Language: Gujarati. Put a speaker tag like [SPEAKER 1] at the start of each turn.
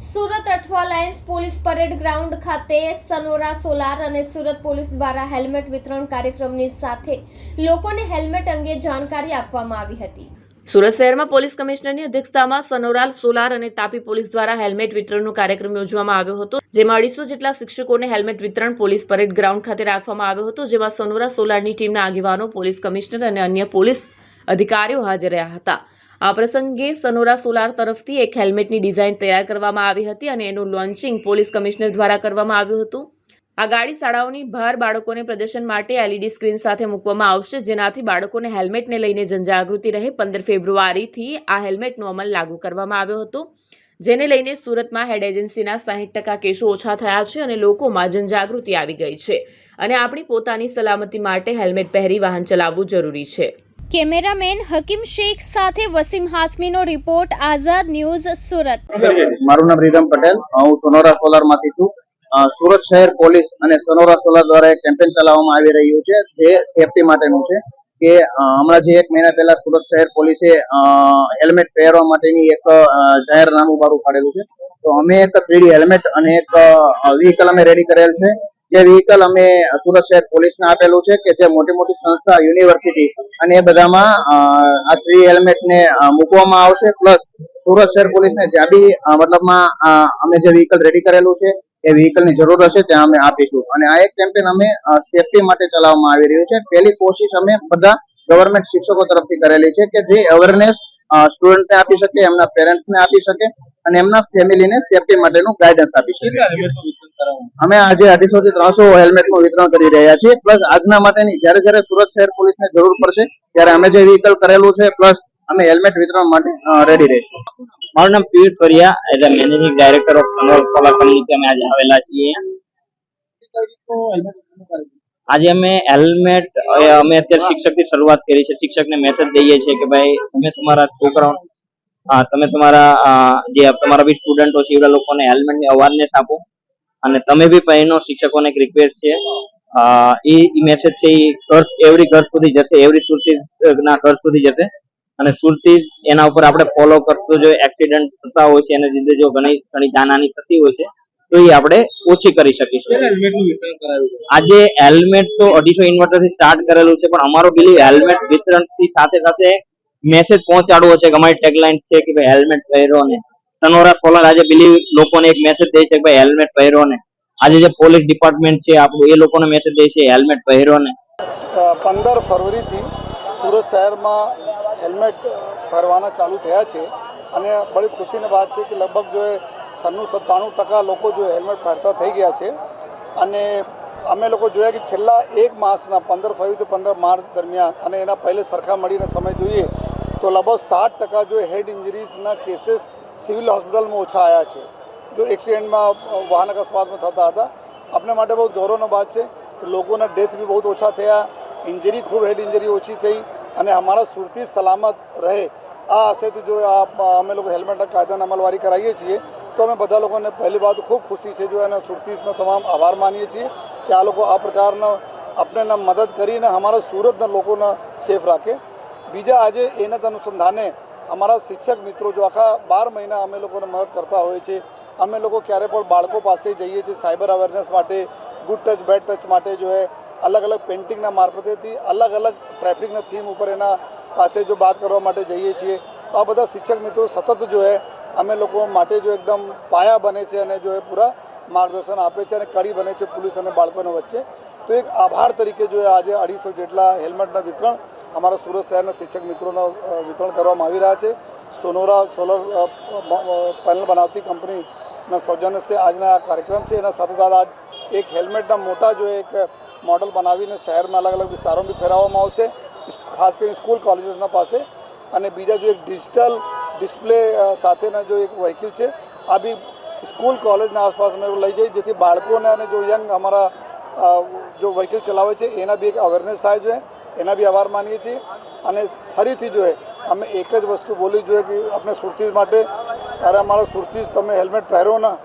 [SPEAKER 1] Surat Athwa lines police parade ground ખાતે સનોરા સોલાર અને સુરત પોલીસ દ્વારા હેલ્મેટ વિતરણ કાર્યક્રમની સાથે લોકોને હેલ્મેટ અંગે જાણકારી આપવામાં આવી હતી.
[SPEAKER 2] સુરત શહેરમાં પોલીસ કમિશનરની અધ્યક્ષતામાં સનોરાલ સોલાર અને તાપી પોલીસ દ્વારા હેલ્મેટ વિતરણનો કાર્યક્રમ યોજવામાં આવ્યો હતો, જેમાં અઢીસો જેટલા શિક્ષકોને હેલ્મેટ વિતરણ પોલીસ પરેડ ગ્રાઉન્ડ ખાતે રાખવામાં આવ્યો હતો, જેમાં સનોરા સોલારની ટીમના આગેવાનો, પોલીસ કમિશનર અને અન્ય પોલીસ અધિકારીઓ હાજર રહ્યા હતા. આ પ્રસંગે સનોરા સોલાર તરફથી એક હેલ્મેટની ડિઝાઇન તૈયાર કરવામાં આવી હતી અને એનું લોન્ચિંગ પોલીસ કમિશનર દ્વારા કરવામાં આવ્યું હતું. આ ગાડી શાળાઓની બહાર બાળકોને પ્રદર્શન માટે એલઈડી સ્ક્રીન સાથે મૂકવામાં આવશે, જેનાથી બાળકોને હેલ્મેટને લઈને જનજાગૃતિ રહે. પંદર ફેબ્રુઆરીથી આ હેલ્મેટનો અમલ લાગુ કરવામાં આવ્યો હતો, જેને લઈને સુરતમાં હેડ એજન્સીના સાહીઠ ટકા કેસો ઓછા થયા છે અને લોકોમાં જનજાગૃતિ આવી ગઈ છે. અને આપણી પોતાની સલામતી માટે હેલ્મેટ પહેરી વાહન ચલાવવું જરૂરી છે.
[SPEAKER 1] કેમેરામેન હકીમ શેખ સાથે વસીમ હાસમીનો રિપોર્ટ, આઝાદ ન્યૂઝ, સુરત.
[SPEAKER 3] મારું નામ રીધમ પટેલ. હું સોનોરા સોલારમાંથી છું. સુરત શહેર પોલીસ અને સોનોરા સોલાર દ્વારા એક કેમ્પેન ચલાવવામાં આવી રહ્યું છે, જે સેફટી માટેનું છે. કે હમણાં જે એક મહિના પહેલા સુરત શહેર પોલીસે હેલ્મેટ પહેરવા માટેની એક જાહેરનામું બહાર પાડેલું છે. તો અમે એક થ્રીડી હેલ્મેટ અને એક વ્હીકલ અમે રેડી કરેલ છે. જે વ્હીકલ અમે સુરત શહેર પોલીસને આપેલું છે કે જે મોટી મોટી સંસ્થા યુનિવર્સિટી અને એ બધામાં આ થ્રી હેલ્મેટ ને મૂકવામાં આવશે. પ્લસ સુરત શહેર પોલીસને જ્યાં બી મતલબમાં અમે જે વ્હીકલ રેડી કરેલું છે, એ વ્હીકલની જરૂર હશે ત્યાં અમે આપીશું. અને આ એક કેમ્પેન અમે સેફટી માટે ચલાવવામાં આવી રહ્યું છે. પહેલી કોશિશ અમે બધા ગવર્મેન્ટ શિક્ષકો તરફથી કરેલી છે કે જે અવેરનેસ સ્ટુડન્ટને આપી શકે, એમના પેરેન્ટ્સને આપી શકે અને એમના ફેમિલીને સેફટી માટેનું ગાઈડન્સ આપી શકે. અમે આજે અઢીસો થી ત્રણસો હેલ્મેટનું વિતરણ કરી રહ્યા છીએ. પ્લસ આજના માટેની જ્યારે જ્યારે સુરત શહેર પોલીસને જરૂર પડશે, ત્યારે અમે જે વ્હીકલ કરેલું છે, પ્લસ અમે હેલ્મેટ વિતરણ માટે રેડી રહીશું.
[SPEAKER 4] મારું નામ Piyush Pharia, as a managing director of Sanor solar company અમે આજે આવેલા છીએ. આજે અમે હેલ્મેટ અમે અત્યારે શિક્ષકથી શરૂઆત કરી છે. શિક્ષકને મેસેજ દઈએ છીએ કે ભાઈ, તમે તમારા છોકરાઓ તમે તમારા જે તમારા બી સ્ટુડન્ટો છે એવા લોકોને હેલ્મેટની અવારનેસ આપો. અને તમે બી પહેનો શિક્ષકોને એક રિક્વેસ્ટ છે. એ મેસેજ છે એ કર્સ એવરી કર્સ સુધી જશે એવરી સુરતી ના કર્સ સુધી જશે. અને સુરતી એના ઉપર આપણે ફોલો કરશું જો એક્સિડન્ટ થતા હોય છે એને લીધે જો ઘણી ઘણી જાનહાની થતી હોય છે તો એ આપણે ઓછી કરી શકીશું. આજે હેલ્મેટ તો અઢીસો ઇન્વર્ટરથી સ્ટાર્ટ કરેલું છે પણ અમારો બિલીવ હેલ્મેટ વિતરણથી સાથે સાથે મેસેજ પહોંચાડવો છે કે અમારી ટેગલાઇન છે કે ભાઈ હેલ્મેટ પહેરો ને. સનોરા સોલર આજે બિલીવ લોકોને એક મેસેજ દે છે કે હેલ્મેટ પહેરો ને. આજે જે પોલીસ ડિપાર્ટમેન્ટ છે, આપણું એ લોકોને મેસેજ દે છે હેલ્મેટ પહેરો ને.
[SPEAKER 5] પંદર ફરવરીથી સુરત શહેરમાં હેલ્મેટ પહેરવાના ચાલુ થયા છે. અને બડી ખુશીની વાત છે કે લગભગ જો એ છન્નું સત્તાણું ટકા લોકો જો હેલ્મેટ પહેરતા થઈ ગયા છે. અને અમે લોકો જોયા કે છેલ્લા એક માસના, પંદર ફરવરીથી પંદર માર્ચ દરમિયાન, અને એના પહેલે સરખા મળીને સમય જોઈએ, તો લગભગ સાત ટકા જો હેડ ઇન્જરીઝના કેસીસ સિવિલ હોસ્પિટલમાં ઓછા આવ્યા છે. જો એક્સિડન્ટમાં વાહન અકસ્માતમાં થતા હતા. આપણે માટે બહુ ગૌરવનો વાત છે કે લોકોના ડેથ બી બહુ ઓછા થયા. ઇન્જરી ખૂબ હેડ ઇન્જરી ઓછી થઈ અને અમારા સુરતી સલામત રહે. આ આશયથી જો આ અમે લોકો હેલ્મેટ કાયદાના અમલવારી કરાવીએ છીએ, તો અમે બધા લોકોને પહેલી વાત ખૂબ ખુશી છે જો અને સુરતીસનો તમામ આભાર માનીએ છીએ કે આ લોકો આ પ્રકારનો આપણને મદદ કરીને અમારા સુરતના લોકોને સેફ રાખે. બીજા આજે એના જ અનુસંધાને અમારા શિક્ષક મિત્રો જો આખા બાર મહિના અમે લોકોને મદદ કરતા હોય છે, અમે લોકો ક્યારે પણ બાળકો પાસે જઈએ છીએ સાયબર અવેરનેસ માટે ગુડ ટચ બેડ ટચ માટે જો અલગ અલગ પેઇન્ટિંગના મારફતેથી અલગ અલગ ટ્રાફિકના થીમ ઉપર એના પાસે જો વાત કરવા માટે જઈએ છીએ, તો આ બધા શિક્ષક મિત્રો સતત જો અમે લોકો માટે જો એકદમ પાયા બને છે અને જો એ પૂરા માર્ગદર્શન આપે છે અને કડી બને છે પોલીસ અને બાળકોને વચ્ચે. તો એક આભાર તરીકે જો આજે અઢીસો જેટલા હેલ્મેટના વિતરણ અમારા સુરત શહેરના શિક્ષક મિત્રોના વિતરણ કરવામાં આવી રહ્યા છે. સોનોરા સોલર પેનલ બનાવતી કંપનીના સૌજન્યથી આજના આ કાર્યક્રમ છે. એના સાથે સાથે આજ એક હેલ્મેટના મોટા જો એક મોડલ બનાવીને શહેરમાં અલગ અલગ વિસ્તારોમાં બી ફેરવવામાં આવશે. ખાસ કરીને સ્કૂલ કોલેજીસના પાસે. અને બીજા જો એક ડિજિટલ ડિસ્પ્લે સાથેના જો એક વ્હીકલ છે, આ બી સ્કૂલ કોલેજના આસપાસ અમે લઈ જઈએ જેથી બાળકોને અને જો યંગ અમારા જો વ્હીકલ ચલાવે છે, એના બી એક અવેરનેસ થાય છે. એના બી આભાર માનીએ છીએ. અને ફરીથી જોઈએ, અમે એક જ વસ્તુ બોલી જોઈએ કે આપણે સુરતી માટે, અરે અમારો સુરતી તમે હેલ્મેટ પહેરો ના